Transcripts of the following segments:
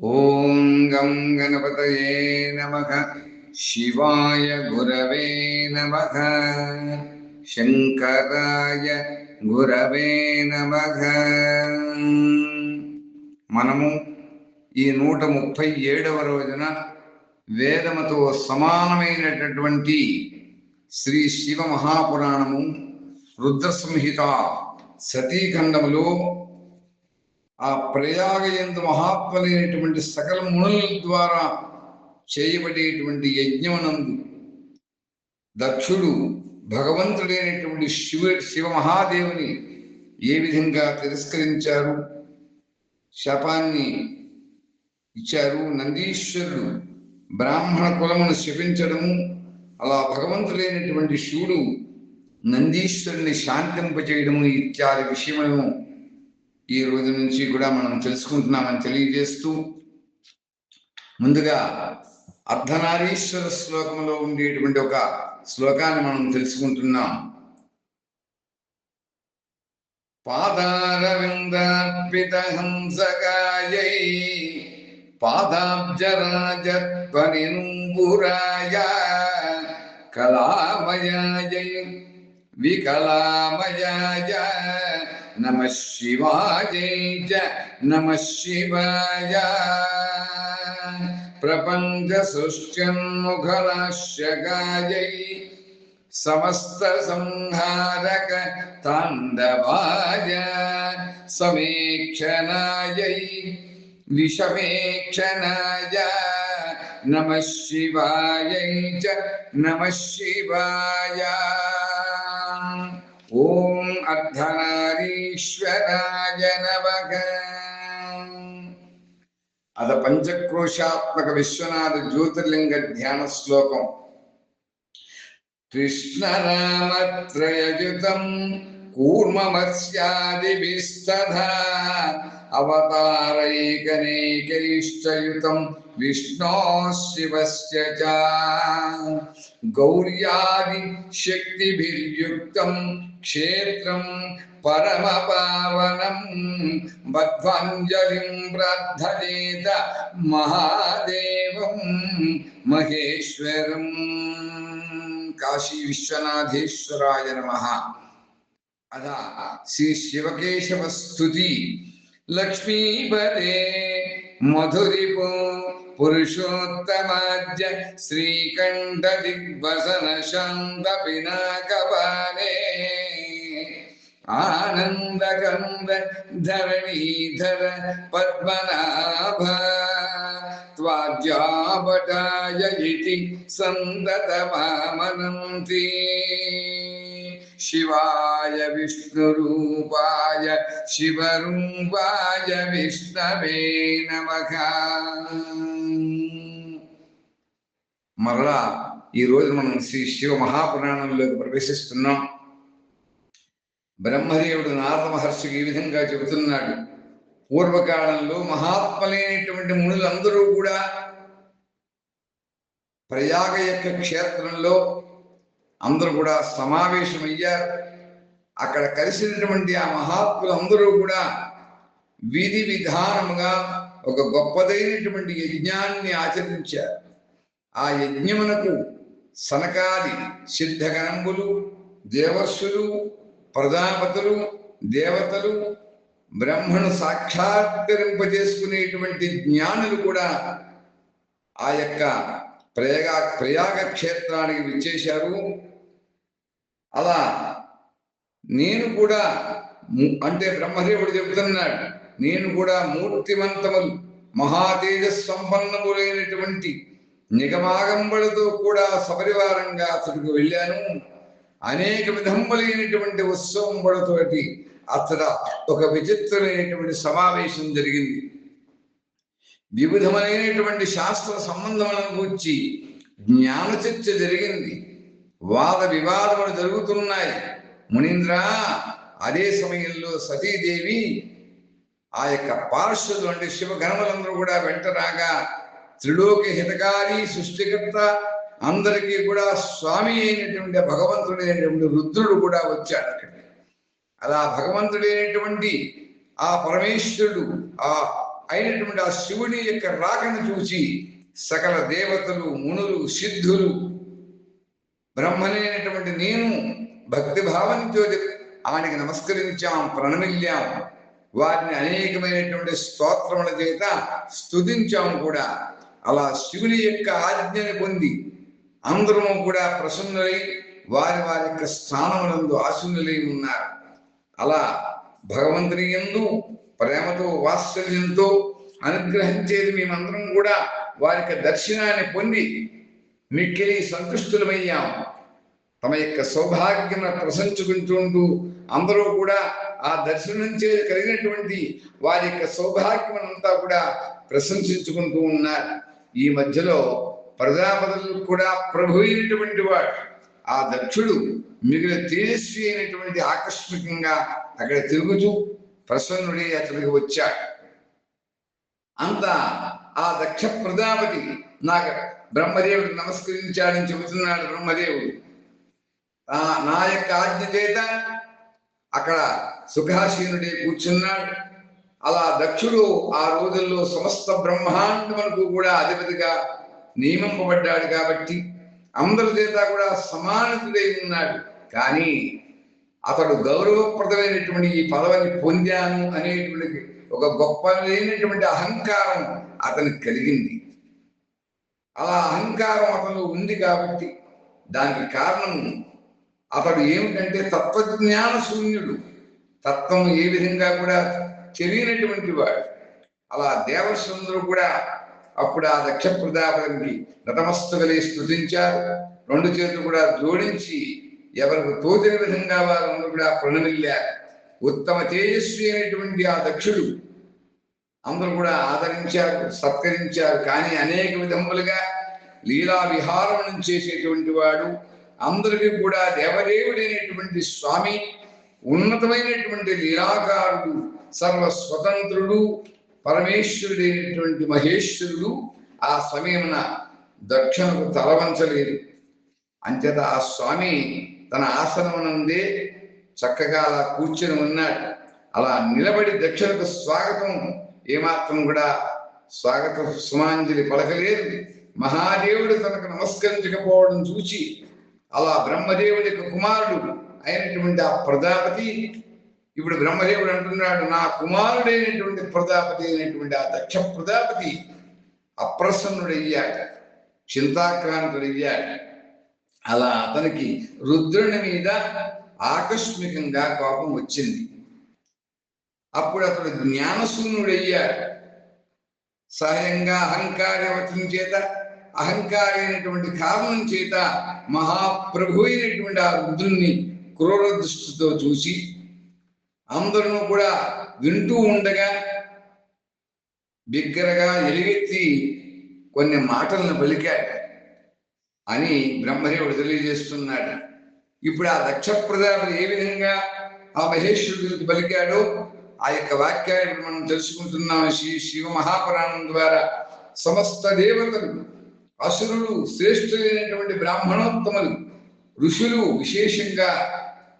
ॐ गं गणपतये नमः शिवाय गुरवे नमः శంకరాయ గురవే నమః మనము ఈ నూట ముప్పై ఏడవ రోజున వేదముతో సమానమైనటువంటి శ్రీ శివ మహాపురాణము రుద్ర సంహిత సతీఖండములో ఆ ప్రయాగ ఎందు మహాత్ములైనటువంటి సకల మునుల ద్వారా చేయబడేటువంటి యజ్ఞమునందు దక్షుడు భగవంతుడైనటువంటి శివ శివ మహాదేవుని ఏ విధంగా తిరస్కరించారు? శాపాన్ని ఇచ్చారు. నందీశ్వరుడు బ్రాహ్మణ కులమును శపించడము. అలా భగవంతుడైనటువంటి శివుడు నందీశ్వరుని శాంతింపచేయడము ఇత్యాది విషయములను ఈ రోజు నుంచి కూడా మనం తెలుసుకుంటున్నామని తెలియజేస్తూ ముందుగా అర్ధనారీశ్వర శ్లోకంలో ఉండేటువంటి ఒక శ్లోకాన్ని మనం తెలుసుకుంటున్నాం. పాదారవిందార్పిత హంసకాయై పాదాబ్జరాజత్వనింబురాయ కళామయాయ వికలామయాయ నమ శివాయై చ నమ శివాయ ప్రపంచ సృష్ట్యన్ముఖరాశ్యగాయై సమస్త సంహారక తాండవాయ సమీక్షణాయై విషమేక్షణాయ నమ శివాయై చ నమ శివాయ ఓం అర్ధనారీశ్వరాయ నమః అద పంచక్రోశాత్మక విశ్వనాథ జ్యోతిర్లింగ ధ్యాన శ్లోకం కృష్ణరామత్రయయుతం కూర్మమత్స్యాదిభిస్తథా అవతారైకనేకైశ్చయుతం విష్ణో శివస్య చ గౌర్యాది శక్తిభిర్యుక్తం क्षेत्रं परमपावनं बद्ध्वाञ्जलिं प्रार्थयेत महादेवं महेश्वरम् काशीविश्वनाथेश्वराय नमः। अथ श्रीशिवकेशवस्तुति लक्ष्मीपदे मधुरिपो पुरुषोत्तमाद्य श्रीकण्ठदिग्वसन शान्तपिनाकपाले ఆనందకంద ధరణీధర పద్మనాభ త్వాజ్యాపటాయ ఇతి సందతమామనంతి శివాయ విష్ణురూపాయ శివరూపాయ విష్ణవే నమ. మరలా ఈ రోజు మనం శ్రీ శివ మహాపురాణంలోకి ప్రవేశిస్తున్నాం. బ్రహ్మదేవుడు నారద మహర్షికి ఈ విధంగా చెబుతున్నాడు. పూర్వకాలంలో మహాత్ములైనటువంటి మునులందరూ కూడా ప్రయాగ యొక్క క్షేత్రంలో అందరూ కూడా సమావేశమయ్యారు. అక్కడ కలిసినటువంటి ఆ మహాత్ములు అందరూ కూడా విధి విధానముగా ఒక గొప్పదైనటువంటి యజ్ఞాన్ని ఆచరించారు. ఆ యజ్ఞమునకు సనకాది సిద్ధగణంబులు దేవస్సులు ప్రజాపతులు దేవతలు బ్రహ్మను సాక్షాత్కరింపజేసుకునేటువంటి జ్ఞానులు కూడా ఆ యొక్క ప్రయాగ ప్రయాగ క్షేత్రానికి విచ్చేశారు. అలా నేను కూడా అంటే బ్రహ్మదేవుడు చెబుతున్నాడు నేను కూడా మూర్తిమంతములు మహాతేజ సంపన్నములైనటువంటి నిగమాగంబులతో కూడా సపరివారంగా అతడికి వెళ్ళాను. అనేక విధములైనటువంటి ఉత్సవంబులతోటి అతడ ఒక విచిత్రమైనటువంటి సమావేశం జరిగింది. వివిధమైనటువంటి శాస్త్ర సంబంధములను గూర్చి జ్ఞాన చర్చ జరిగింది. వాద వివాదములు జరుగుతున్నాయి మునీంద్ర అదే సమయంలో సతీదేవి ఆ యొక్క పార్షదులు అంటే శివగణములందరూ కూడా వెంటరాగా త్రిలోక హితకారి సృష్టికర్త అందరికీ కూడా స్వామి అయినటువంటి భగవంతుడైనటువంటి రుద్రుడు కూడా వచ్చాడు అక్కడ. అలా భగవంతుడైనటువంటి ఆ పరమేశ్వరుడు ఆ అయినటువంటి ఆ శివుని యొక్క రాకను చూసి సకల దేవతలు మునులు సిద్ధులు బ్రహ్మనైనటువంటి నేను భక్తి భావంతో ఆయనకి నమస్కరించాం ప్రణమిల్లాం. వారిని అనేకమైనటువంటి స్తోత్రముల చేత స్తుతించాం కూడా. అలా శివుని యొక్క ఆజ్ఞను పొంది అందరము కూడా ప్రసన్నులై వారి వారి యొక్క స్థానములందు ఆశునులై ఉన్నారు. అలా భగవంతుని ఎందు ప్రేమతో వాత్సల్యంతో అనుగ్రహించేది మేమందరం కూడా వారి యొక్క దర్శనాన్ని పొంది మిక్కిలి సంతుష్టులమయ్యాం. తమ యొక్క సౌభాగ్యం ప్రశంసుకుంటుంటూ అందరూ కూడా ఆ దర్శనం చే కలిగినటువంటి వారి యొక్క సౌభాగ్యం అంతా కూడా ప్రశంసించుకుంటూ ఉన్నారు. ఈ మధ్యలో ప్రజాపతులు కూడా ప్రభు అయినటువంటి వాడు. ఆ దక్షుడు మిగిలిన తేజస్వి అయినటువంటి ఆకస్మికంగా అక్కడ తిరుగుతూ ప్రసన్నుడే అతడికి వచ్చాడు. అంత ఆ దక్ష ప్రజాపతి నాకు బ్రహ్మదేవుడు నమస్కరించాడని చెబుతున్నాడు బ్రహ్మదేవుడు. ఆ నా యొక్క ఆజ్ఞ చేత అక్కడ సుఖాసీనుడే కూర్చున్నాడు. అలా దక్షుడు ఆ రోజుల్లో సమస్త బ్రహ్మాండములకు కూడా అధిపతిగా నియమింపబడ్డాడు కాబట్టి అందరి చేత కూడా సమానతుడై ఉన్నాడు. కానీ అతడు గౌరవప్రదమైనటువంటి ఈ పదవిని పొందాను అనేటువంటి ఒక గొప్ప లేనటువంటి అహంకారం అతనికి కలిగింది. అలా అహంకారం అతను ఉంది కాబట్టి దానికి కారణం అతడు ఏమిటంటే తత్వజ్ఞాన శూన్యుడు. తత్వం ఏ విధంగా కూడా తెలియనటువంటి వాడు. అలా దేవసుందరు కూడా అప్పుడు ఆ దక్ష ప్రజాపతికి నతమస్తుకలే స్థుతించారు రెండు చేతులు కూడా జోడించి ఎవరికి తోచిన విధంగా వారు కూడా ప్రణమిల్లారు. ఉత్తమ తేజస్వి అయినటువంటి ఆ దక్షుడు అందరూ కూడా ఆదరించారు సత్కరించారు. కానీ అనేక విధములుగా లీలా విహారం చేసేటువంటి వాడు అందరికీ కూడా దేవదేవుడైనటువంటి స్వామి ఉన్నతమైనటువంటి లీలాకారుడు సర్వ స్వతంత్రుడు పరమేశ్వరుడైనటువంటి మహేశ్వరుడు ఆ సమయమున దక్షిణకు తలవంచలేదు. అంచేత ఆ స్వామి తన ఆసనమునందే చక్కగా అలా కూర్చొని ఉన్నాడు. అలా నిలబడి దక్షిణకు స్వాగతం ఏమాత్రం కూడా స్వాగత సుమాంజలి పలకలేదు. మహాదేవుడు తనకు నమస్కరించకపోవడం చూచి అలా బ్రహ్మదేవుడి యొక్క కుమారుడు అయినటువంటి ఆ ప్రజాపతి ఇప్పుడు బ్రహ్మదేవుడు అంటున్నాడు నా కుమారుడైనటువంటి ప్రజాపతి అయినటువంటి ఆ దక్ష ప్రజాపతి అప్రసన్నుడయ్యాడు చింతాక్రాంతుడయ్యాడు. అలా అతనికి రుద్రుని మీద ఆకస్మికంగా కోపం వచ్చింది. అప్పుడు అతడు జ్ఞానశూన్యుడయ్యాడు. సహజంగా అహంకారవచనం చేత అహంకారైనటువంటి కారణం చేత మహాప్రభు అయినటువంటి ఆ రుద్రుణ్ణి క్రూర దృష్టితో చూసి అందరూ కూడా వింటూ ఉండగా బిగ్గరగా ఎలుగెత్తి కొన్ని మాటలను పలికాడు అని బ్రహ్మదేవుడు తెలియజేస్తున్నాడ. ఇప్పుడు ఆ దక్ష ప్రజాపతి ఏ విధంగా ఆ మహేశ్వరుడికి పలికాడో ఆ యొక్క వాక్యాన్ని మనం తెలుసుకుంటున్నాం శ్రీ శివ మహాపురాణం ద్వారా. సమస్త దేవతలు అసురులు శ్రేష్ఠులైనటువంటి బ్రాహ్మణోత్తములు ఋషులు విశేషంగా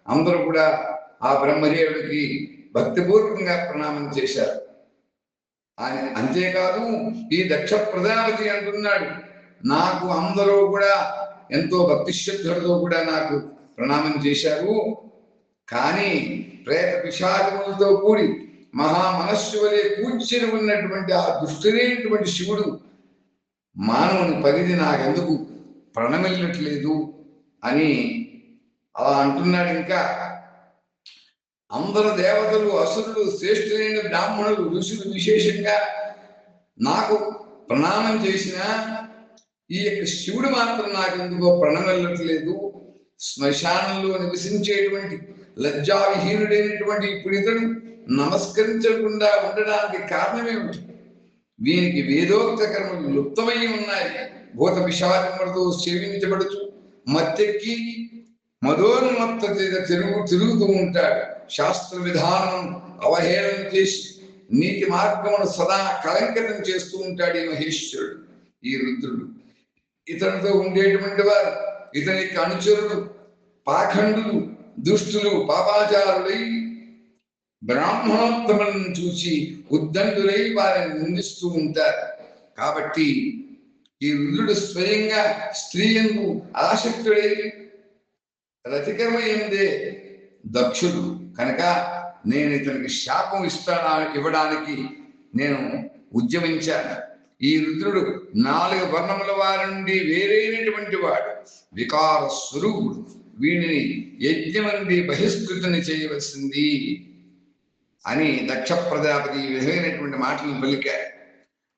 అందరూ కూడా ఆ బ్రహ్మదేవుడికి భక్తిపూర్వకంగా ప్రణామం చేశారు. ఆయన అంతేకాదు ఈ దక్ష ప్రజాపతి అంటున్నాడు నాకు అందరూ కూడా ఎంతో భక్తి శ్రద్ధలతో కూడా నాకు ప్రణామం చేశారు. కానీ ప్రేత పిశాచములతో కూడి మహా మనస్సు వలె కూర్చొని ఉన్నటువంటి ఆ దుష్టులైనటువంటి శివుడు మానవుని పరిధి నాకెందుకు? ప్రణమిల్లట్లేదు అని అలా అంటున్నాడు. ఇంకా అందరు దేవతలు అసురులు శ్రేష్ఠులైన బ్రాహ్మణులు ఋషులు విశేషంగా నాకు ప్రణామం చేసిన ఈ యొక్క శివుడు మాత్రం నాకు ఎందుకో ప్రణమిల్లట్లేదు. శ్మశానంలో నివసించేటువంటి లజ్జావిహీనుడైనటువంటి ఇప్పుడు ఇతడు నమస్కరించకుండా ఉండడానికి కారణమేమిటి? వీనికి వేదోక్త కర్మలు లుప్తమై ఉన్నాయి. భూత విషాదములతో సేవించబడుతూ మత్తెక్కి మదోన్మత్త తిరుగు తిరుగుతూ ఉంటాడు. శాస్త్ర విధానం అవహేళన చేసి నీతి మార్గమును సదా కలంకితం చేస్తూ ఉంటాడు ఈ మహేశ్వరుడు ఈ రుద్రుడు. ఇతనితో ఉండేటువంటి వారు ఇతనికి అనుచరులు పాఖండులు దుష్టులు పాపాచారులై బ్రాహ్మణోత్తములను చూసి ఉద్దండులై వారిని నిందిస్తూ ఉంటారు. కాబట్టి ఈ రుద్రుడు స్వయంగా స్త్రీ ఎందు ఆసక్తుడై రతికరమైందే దక్షుడు. కనుక నేను ఇతనికి శాపం ఇస్తానా ఇవ్వడానికి నేను ఉద్యమించాను. ఈ రుద్రుడు నాలుగు వర్ణముల వారి నుండి వేరైనటువంటి వాడు. వికార స్వరూపుడు. వీడిని యజ్ఞమంది నుండి బహిష్కృతిని చేయవలసింది అని దక్ష ప్రజాపతి ఈ విధమైనటువంటి మాటలు పలికారు.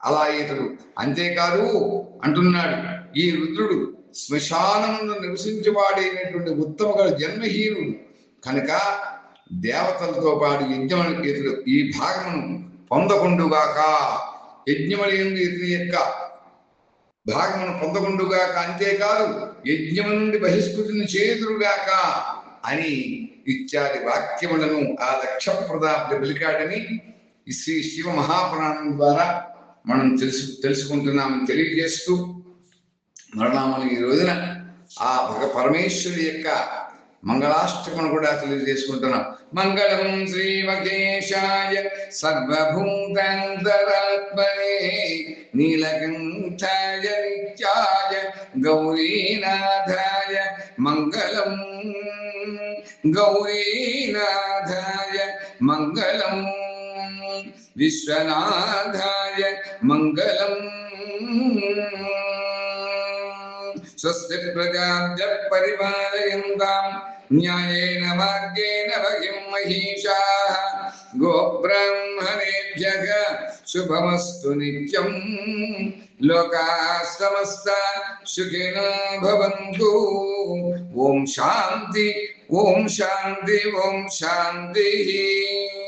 అలా ఇతడు అంతేకాదు అంటున్నాడు. ఈ రుద్రుడు శ్మశానమును నివసించవాడైనటువంటి ఉత్తమ జన్మహీనుడు. కనుక దేవతలతో పాటు యజ్ఞములకు ఇతడు ఈ భాగమును పొందకుండుగాక యజ్ఞమలిందు ఇతని యొక్క భాగమును పొందకుండుగాక అంతేకాదు యజ్ఞము నుండి బహిష్కృతిని చేదురుగాక అని ఇత్యాది వాక్యములను ఆ లక్ష ప్రదాప్తి పలికాడని శ్రీ శివ మహాపురాణం ద్వారా మనం తెలుసు తెలుసుకుంటున్నామని తెలియజేస్తూ మరణామని ఈ రోజున ఆ భగ పరమేశ్వరుడి యొక్క మంగళాష్టకమును కూడా తెలియజేసుకుంటున్నాం మంగళం శ్రీ మహేశాయ సర్వభూతాంతరాత్మనే నీలకంఠాయ నిత్యాయ గౌరీనాథాయ మంగళం. గౌరీనాథాయ మంగళం. విశ్వనాథాయ మంగళం. स्वस्य प्रजाभ्यः परिपालयन्ताम् न्यायेन मार्गेण महिषाः। शुभमस्तु नित्यं। लोकाः समस्ता सुखिनो भवन्तु। ॐ शान्ति ॐ शान्ति ॐ शान्तिः।